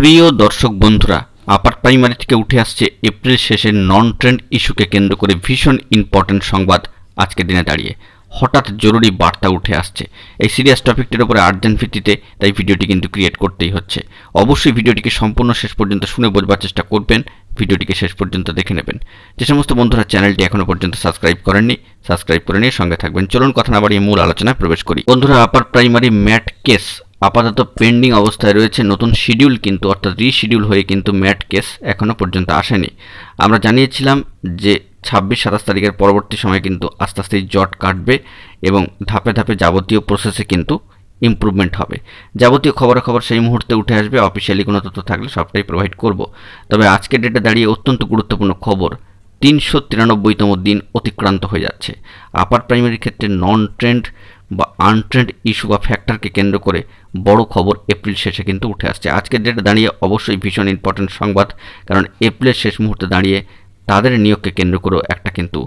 প্রিয় দর্শক বন্ধুরা, আপার প্রাইমারি থেকে উঠে আসছে এপ্রিল শেষের নন ট্রেন্ড ইস্যুকে কেন্দ্র করে ভীষণ ইম্পর্ট্যান্ট সংবাদ আজকের দিনে দাঁড়িয়ে। হঠাৎ জরুরি বার্তা উঠে আসছে। এই সিরিয়াস টপিকটির উপরে আর্জেন্ট ভিত্তিতে তাই ভিডিওটি কিন্তু ক্রিয়েট করতেই হচ্ছে। অবশ্যই ভিডিওটিকে সম্পূর্ণ শেষ পর্যন্ত শুনে বোঝবার চেষ্টা করবেন, ভিডিওটিকে শেষ পর্যন্ত দেখে নেবেন। যে সমস্ত বন্ধুরা চ্যানেলটি এখনও পর্যন্ত সাবস্ক্রাইব করেননি সাবস্ক্রাইব করে নিয়ে সঙ্গে থাকবেন। চলুন কথা না বাড়িয়ে মূল আলোচনায় প্রবেশ করি। বন্ধুরা, আপার প্রাইমারি ম্যাট কেস আপাতত পেন্ডিং অবস্থায় রয়েছে নতুন শিডিউল কিন্তু, অর্থাৎ রিশিডিউল হয়ে কিন্তু ম্যাট কেস এখনও পর্যন্ত আসেনি। আমরা জানিয়েছিলাম যে ছাব্বিশ, সাতাশ তারিখের পরবর্তী সময় কিন্তু আস্তে আস্তে জট কাটবে এবং ধাপে ধাপে যাবতীয় প্রসেসে কিন্তু ইমপ্রুভমেন্ট হবে। যাবতীয় খবরাখবর সেই মুহূর্তে উঠে আসবে অফিসিয়ালি কোনো তথ্য থাকলে সবটাই প্রোভাইড করব। তবে আজকের ডেটে দাঁড়িয়ে অত্যন্ত গুরুত্বপূর্ণ খবর, তিনশো তিরানব্বইতম দিন অতিক্রান্ত হয়ে যাচ্ছে। আপার প্রাইমারির ক্ষেত্রে নন ট্রেন্ড বা আনট্রেন্ড ইস্যু বা ফ্যাক্টরকে কেন্দ্র করে বড় খবর এপ্রিল শেষে কিন্তু উঠে আসছে। আজকের ডেটে দাঁড়িয়ে অবশ্যই ভীষণ ইম্পর্টেন্ট সংবাদ, কারণ এপ্রিলের শেষ মুহূর্তে দাঁড়িয়ে তাদের নিয়োগকে কেন্দ্র করেও একটা কিন্তু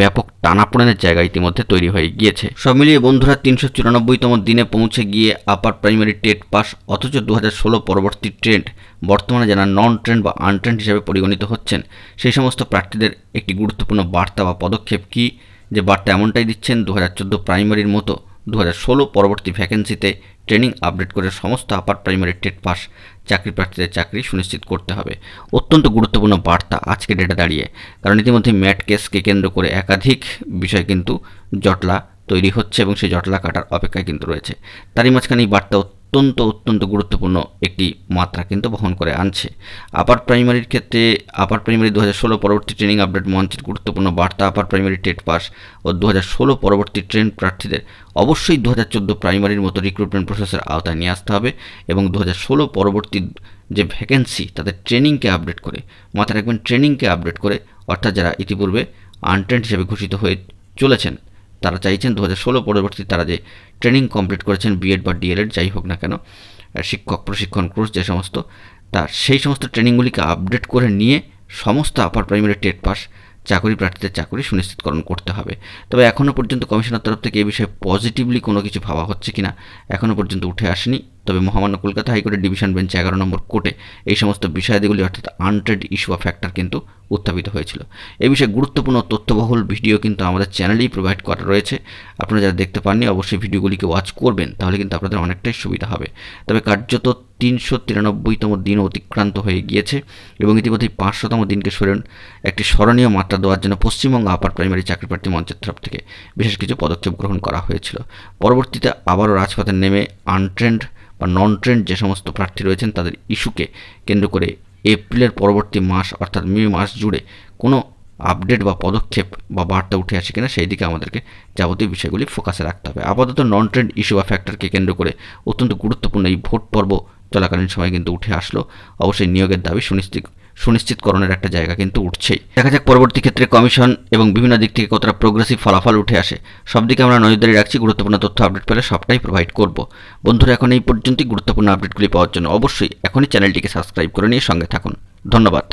ব্যাপক টানাপোড়েনের জায়গা ইতিমধ্যে তৈরি হয়ে গিয়েছে। সব মিলিয়ে বন্ধুরা, তিনশো চুরানব্বইতম দিনে পৌঁছে গিয়ে আপার প্রাইমারি টেট পাস, অথচ দু ষোলো পরবর্তী ট্রেন্ড বর্তমানে যারা নন ট্রেন্ড বা আনট্রেন্ড হিসেবে পরিগণিত হচ্ছেন, সেই সমস্ত প্রার্থীদের একটি গুরুত্বপূর্ণ বার্তা বা পদক্ষেপ কী? যে বার্তা এমনটাই দিচ্ছেন দু হাজার চোদ্দ প্রাইমারির মতো দু হাজার ষোলো পরবর্তী ভ্যাকেন্সিতে ট্রেনিং আপডেট করে সমস্ত আপার প্রাইমারি টেট পাস চাকরি প্রার্থীদের চাকরি সুনিশ্চিত করতে হবে। অত্যন্ত গুরুত্বপূর্ণ বার্তা আজকে ডেটে দাঁড়িয়ে। কারণ ইতিমধ্যে ম্যাট কেসকে কেন্দ্র করে একাধিক বিষয় কিন্তু জটলা তৈরি হচ্ছে এবং সেই জটলা কাটার অপেক্ষায় কিন্তু রয়েছে। তারই মাঝখানে এই বার্তা অত্যন্ত অত্যন্ত গুরুত্বপূর্ণ একটি মাত্রা কিন্তু বহন করে আনছে। আপার প্রাইমারির ক্ষেত্রে, আপার প্রাইমারি দু ষোলো পরবর্তী ট্রেনিং আপডেট মঞ্চের গুরুত্বপূর্ণ বার্তা আপার প্রাইমারি টেট পাস ও দু ষোলো পরবর্তী ট্রেন প্রার্থীদের অবশ্যই দু চোদ্দ প্রাইমারির মতো রিক্রুটমেন্ট প্রসেসের আওতায় নিয়ে আসতে হবে এবং দু ষোলো পরবর্তী যে ভ্যাকেন্সি তাদের ট্রেনিংকে আপডেট করে, মাথায় রাখবেন ট্রেনিংকে আপডেট করে, অর্থাৎ যারা ইতিপূর্বে আনট্রেন্ড হিসেবে ঘোষিত হয়ে চলেছেন তারা চাইছেন দু হাজার ষোলো পরবর্তী তারা যে ট্রেনিং কমপ্লিট করেছেন বিএড বা ডিএলএড যাই হোক না কেন শিক্ষক, প্রশিক্ষণ, কোর্স যে সমস্ত, তা সেই সমস্ত ট্রেনিংগুলিকে আপডেট করে নিয়ে সমস্ত আপার প্রাইমারি টেট পাস চাকরি প্রার্থীদের চাকরি সুনিশ্চিতকরণ করতে হবে। তবে এখনও পর্যন্ত কমিশনের তরফ থেকে এ বিষয়ে পজিটিভলি কোনো কিছু ভাবা হচ্ছে কিনা এখনও পর্যন্ত উঠে আসেনি। তবে মহামান্য কলকাতা হাইকোর্টের ডিভিশন বেঞ্চে এগারো নম্বর কোর্টে এই সমস্ত বিষয়াদিগুলি অর্থাৎ আনট্রেড ইস্যু বা ফ্যাক্টর কিন্তু উত্থাপিত হয়েছিল। এই বিষয়ে গুরুত্বপূর্ণ তথ্যবহুল ভিডিও কিন্তু আমাদের চ্যানেলেই প্রোভাইড করা রয়েছে। আপনারা যারা দেখতে পাননি, অবশ্যই ভিডিওগুলিকে ওয়াচ করবেন, তাহলে কিন্তু আপনাদের অনেকটাই সুবিধা হবে। তবে কার্যত তিনশো তিরানব্বইতম দিন অতিক্রান্ত হয়ে গিয়েছে এবং ইতিমধ্যেই পাঁচশোতম দিনকে সরেন একটি স্মরণীয় মাত্রা দেওয়ার জন্য পশ্চিমবঙ্গ আপার প্রাইমারি চাকরি প্রার্থী মঞ্চের তরফ থেকে বিশেষ কিছু পদক্ষেপ গ্রহণ করা হয়েছিল। পরবর্তীতে আবারও রাজপথে নেমে আনট্রেন্ড বা নন ট্রেন্ড যে সমস্ত প্রার্থী রয়েছেন, তাদের ইস্যুকে কেন্দ্র করে এপ্রিলের পরবর্তী মাস, অর্থাৎ মে মাস জুড়ে কোনো আপডেট বা পদক্ষেপ বা বার্তা উঠে আসে কিনা, সেই দিকে আমাদেরকে যাবতীয় বিষয়গুলি ফোকাসে রাখতে হবে। আপাতত নন ট্রেন্ড ইস্যু বা ফ্যাক্টরকে কেন্দ্র করে অত্যন্ত গুরুত্বপূর্ণ এই ভোট পর্ব চলাকালীন সময় কিন্তু উঠে আসলো। অবশ্যই নিয়োগের দাবি সুনিশ্চিত সুনিশ্চিতকরণের একটা জায়গা কিন্তু উঠছেই। দেখা যাক পরবর্তী ক্ষেত্রে কমিশন এবং বিভিন্ন দিক থেকে কতটা প্রোগ্রেসিভ ফলাফল উঠে আসে। সব দিকে আমরা নজরদারি রাখছি, গুরুত্বপূর্ণ তথ্য আপডেট পেলে সবটাই প্রোভাইড করব। বন্ধুরা, এখন এই পর্যন্তই গুরুত্বপূর্ণ আপডেটগুলি পাওয়ার জন্য অবশ্যই এখনই চ্যানেলটিকে সাবস্ক্রাইব করে নিয়ে সঙ্গে থাকুন। ধন্যবাদ।